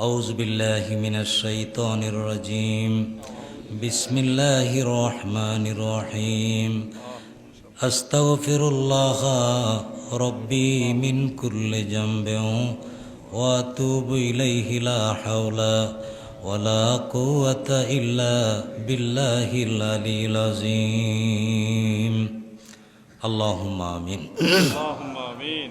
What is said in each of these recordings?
أعوذ بالله من الشيطان الرجيم بسم الله الرحمن الرحيم أستغفر الله ربي من كل جنب وأتوب إليه لا حول ولا قوة إلا بالله العلي العظيم اللهم آمين اللهم آمين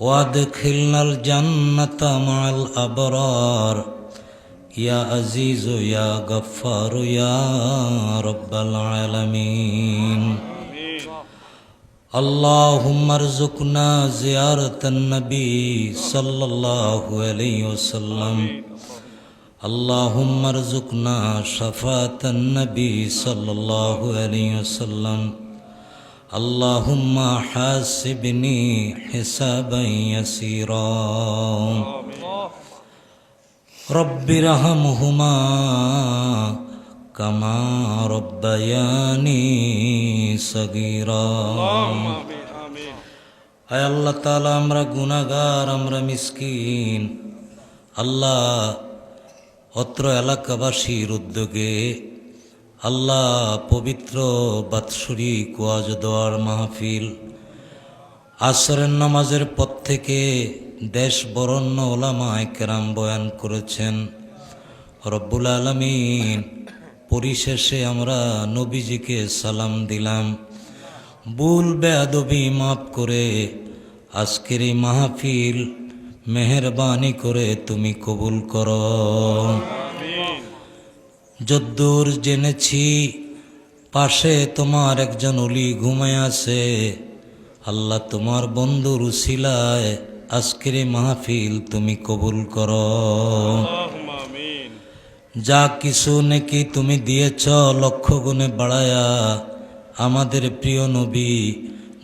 وادخلنا الجنة مع الأبرار يا عزيز يا غفار يا رب العالمين آمين اللهم ارزقنا زيارة النبي صلى الله عليه وسلم اللهم ارزقنا شفاعة النبي صلى الله عليه وسلم اللهم حاسبني حسابا يسيرا الله رب ارحمهما كما ربياني صغيرا اللهم آمين آمين আয় আল্লাহ তালা আমরা গুনাগার আমরা মিসকিন আল্লাহ অত্র এলাকাবাসীর উদ্যোগে আল্লাহ পবিত্র বাৎসরী কুয়াজ দোয়ার মাহফিল। আসরের নামাজের পর থেকে দেশ বরণ্য ওলামায় কেরাম বয়ান করেছেন। রব্বুল আলমিন, পরিশেষে আমরা নবীজিকে সালাম দিলাম। বুল বেয়াদবি মাফ করে আজকের এই মাহফিল মেহরবানি করে তুমি কবুল করো। যদ্দূর জেনেছি পাশে তোমার একজন অলি ঘুমায় আছে। আল্লাহ তোমার বন্ধুর শিলায় আজকের মাহফিল তুমি কবুল করো। যা কিছু নাকি তুমি দিয়েছ লক্ষ গুণে বাড়ায়া আমাদের প্রিয় নবী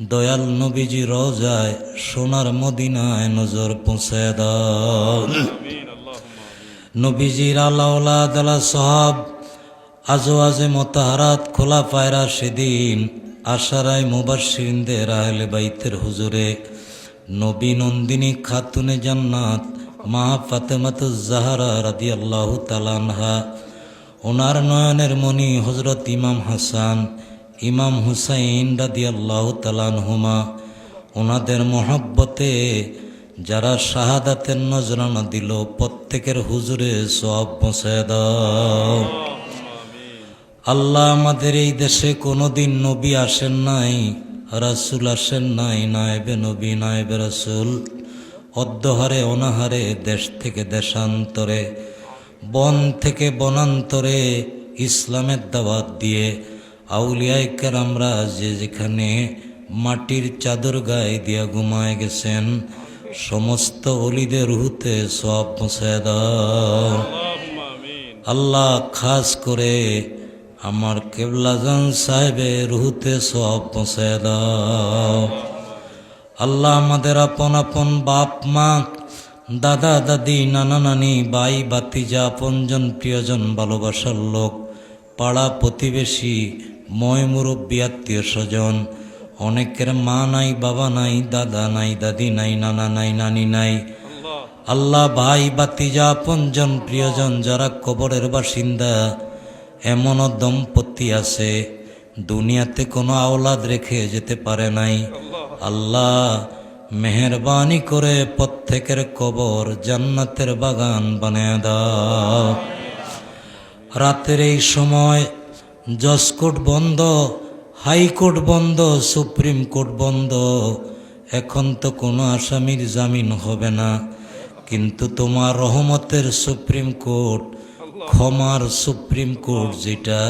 দয়াল নবীজি রজায় সোনার মদিনায় নজর পৌঁছায় দাও। নবীজির আল্লাহ দালা সাহাব, আজো আজে মতাহারাত খোলা পায়রা সেদিন আশারায় মুবাসিনদের আহলে বাইতের হুজুরে। নবী নন্দিনী খাতুনে জান্নাত মা ফাতেমাত জাহারা রাদি আল্লাহ তালানহা ওনার নয়নের মণি হজরত ইমাম হাসান, ইমাম হুসাইন রাদি আল্লাহ তালানহুমা ওনাদের মহব্বতে যারা শাহাদাতের নজরানা দিল, প্রত্যেকের হুজুরে সব পৌঁছায় দাও। আল্লাহ আমাদের এই দেশে কোনোদিন নবী আসেন নাই, রাসুল আসেন নাই, নায়েবে নবী, নায়েবে রাসুল। অদ্যহারে অনাহারে, দেশ থেকে দেশান্তরে, বন থেকে বনান্তরে ইসলামের দাওয়াত দিয়ে আউলিয়ায় আমরা যে যেখানে মাটির চাদর গায়ে দিয়া ঘুমায় গেছেন সমস্ত অলিদের রুহুতে সব মুছে দাও। আল্লাহ খাস করে আমার কেবলাজান সাহেবের রুহুতে সব পৌঁছে দাও। আল্লাহ আমাদের আপন আপন বাপ মা দাদা দাদি নানা নানি বাই বাতিজা আপনজন প্রিয়জন ভালোবাসার লোক পাড়া প্রতিবেশী ময় মুরব্বী আত্মীয় স্বজন অনেকের মা নাই, বাবা নাই, দাদা নাই, দাদি নাই, নানা নাই, নানি নাই। আল্লাহ ভাই বাতিজা পঞ্জন, প্রিয়জন যারা কবরের বাসিন্দা, এমনও দম্পতি আছে, দুনিয়াতে কোনো আওলাদ রেখে যেতে পারে নাই। আল্লাহ মেহরবানি করে প্রত্যেকের কবর জান্নাতের বাগান বানিয়ে দাও। রাতের এই সময় জসকোট বন্ধ হাইকোর্ট বন্ধ, সুপ্রিম কোর্ট বন্ধ। এখন তো কোনো আসামির জামিন হবে না। কিন্তু তোমার রহমতের সুপ্রিম কোর্ট, ক্ষমার সুপ্রিম কোর্ট যেটা,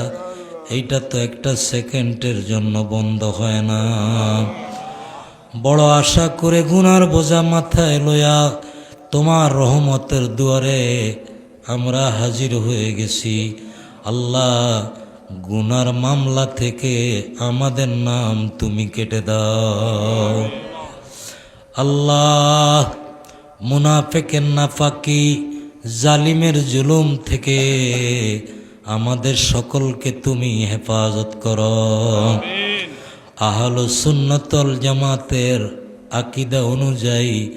এইটা তো একটা সেকেন্ডের জন্য বন্ধ হয় না। বড় আশা করে গুনার বোঝা মাথায় লইয়া তোমার রহমতের দুয়ারে আমরা হাজির হয়ে গেছি। আল্লাহ গুনার মামলা থেকে আমাদের নাম তুমি কেটে দাও। আল্লাহ মুনাফেকের নাফাকি, জালিমের জুলুম থেকে আমাদের সকলকে তুমি হেফাজত করো। আহল সুন্নতল জামাতের আকিদা অনুযায়ী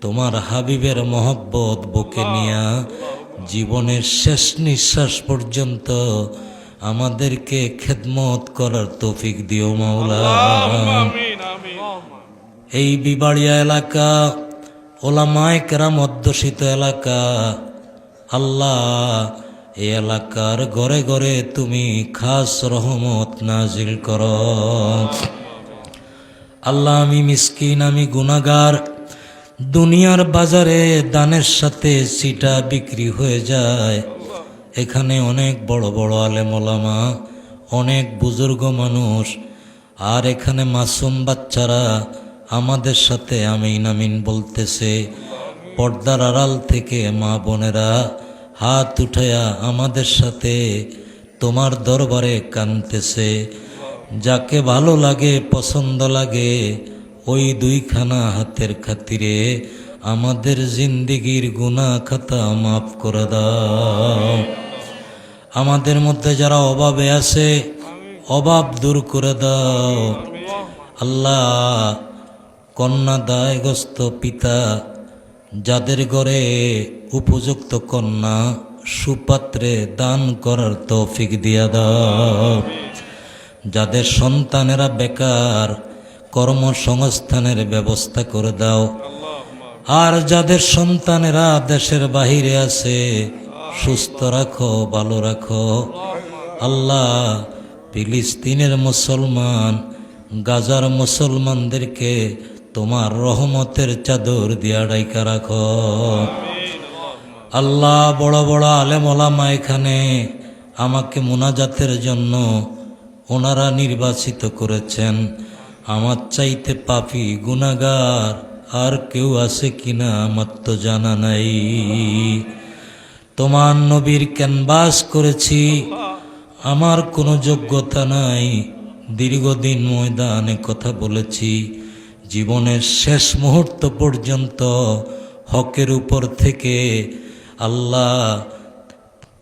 তোমার হাবিবের মহব্বত বুকে নিয়া জীবনের শেষ নিঃশ্বাস পর্যন্ত আমাদেরকে খেদমত করার তৌফিক দিও মাওলা। এই বিবাড়িয়া এলাকা ওলামায় কেরাম অধ্যুষিত এলাকা আল্লাহ এই এলাকার ঘরে ঘরে তুমি খাস রহমত নাজিল কর। আল্লাহ আমি মিসকিন আমি গুনাগার দুনিয়ার বাজারে দানের সাথে সিটা বিক্রি হয়ে যায়। এখানে অনেক বড় বড় আলেমোলামা অনেক বুজুর্গ মানুষ, আর এখানে মাসুম বাচ্চারা আমাদের সাথে আমিন আমিন বলতেছে। পর্দার আড়াল থেকে মা বোনেরা, হাত উঠায়া আমাদের সাথে তোমার দরবারে কানতেছে। যাকে ভালো লাগে, পছন্দ লাগে, ওই দুইখানা হাতের খাতিরে আমাদের জিন্দিগির গুনাহ খাতা মাফ করে দাও। আমাদের মধ্যে যারা অভাবে আছে, অভাব দূর করে দাও। আল্লাহ কন্যা দায়গ্রস্ত পিতা, যাদের ঘরে উপযুক্ত কন্যা, সুপাত্রে দান করার তৌফিক দিয়া দাও। যাদের সন্তানেরা বেকার, কর্মসংস্থানের ব্যবস্থা করে দাও। আর যাদের সন্তানেরা দেশের বাহিরে আছে সুস্থ রাখো, ভালো রাখো। আল্লাহ ফিলিস্তিনের মুসলমান, গাজার মুসলমানদেরকে তোমার রহমতের চাদর দিয়া ডাইকা রাখো। আল্লাহ বড় বড় আলেম ওলামা এখানে আমাকে মোনাজাতের জন্য ওনারা নির্বাচিত করেছেন। আমার চাইতে পাপি গুনাগার আর কেউ আছে কিনা আমার তো জানা নাই। তোমার নবীর ক্যানভাস করেছি। আমার কোনো যোগ্যতা নাই। দীর্ঘদিন ময়দানে কথা বলেছি। জীবনের শেষ মুহূর্ত পর্যন্ত হকের উপর থেকে আল্লাহ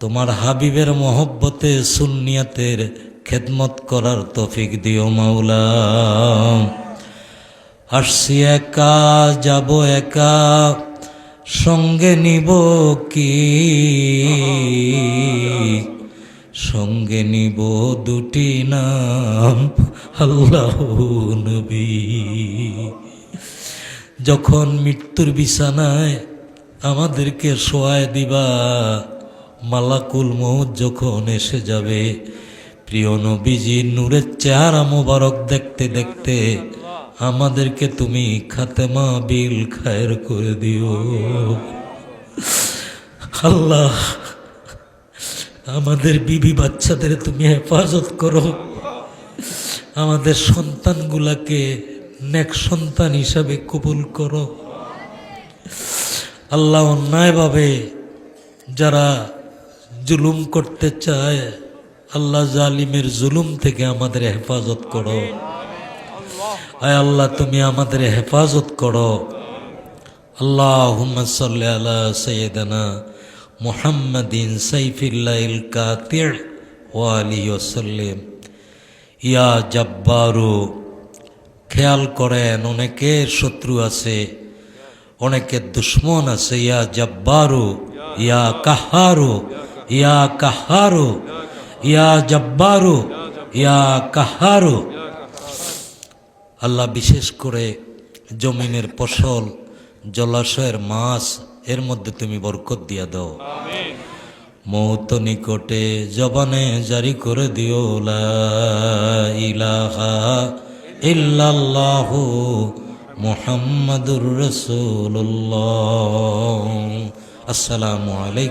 তোমার হাবিবের মহব্বতে সুন্নিয়াতের খেদমত করার তফিক দিও মাওলা। আসছি একা, যাব একা। সঙ্গে নিব কি? সঙ্গে নিব দুটি নাম, আল্লাহ নবী। যখন মৃত্যুর বিছানায় আমাদেরকে শোয়ায় দিবা, মালাকুল মৌত যখন এসে যাবে, প্রিয় নবীজি, নূরের চেহারা মোবারক দেখতে দেখতে আমাদেরকে তুমি খাতেমা বিল খায়ের করে দিও। আল্লাহ, আমাদের বিবি বাচ্চাদের তুমি হেফাজত করো। আমাদের সন্তানগুলাকে নেক সন্তান হিসাবে কবুল করো। আল্লাহ অন্যায়ভাবে যারা জুলুম করতে চায়, আল্লাহ জালিমের জুলুম থেকে আমাদের হেফাজত করো। আয় আল্লাহ, তুমি আমাদের হেফাজত করো। আল্লাহ সাল্লি আলা সৈয়দনা মুহাম্মাদিন সাইফিল্লাইল কাতির ওয়ালি ওসাল্লিম ইয়া জব্বারু, খেয়াল করেন, অনেকের শত্রু আছে, অনেকের দুশ্মন আছে। ইয়া জব্বারু, ইয়া কাহারু ইয়া কাহারু, ইয়া জব্বারু, ইয়া কাহারু। আল্লাহ বিশেষ করে জমিনের ফসল জলাশয়ের মাছ এর মধ্যে তুমি বরকত দিয়া দাও। মৌত নিকটে জবানে জারি করে দিও লা ইলাহা ইল্লাল্লাহু মুহাম্মাদুর রাসূলুল্লাহ। আসসালামু আলাইকুম।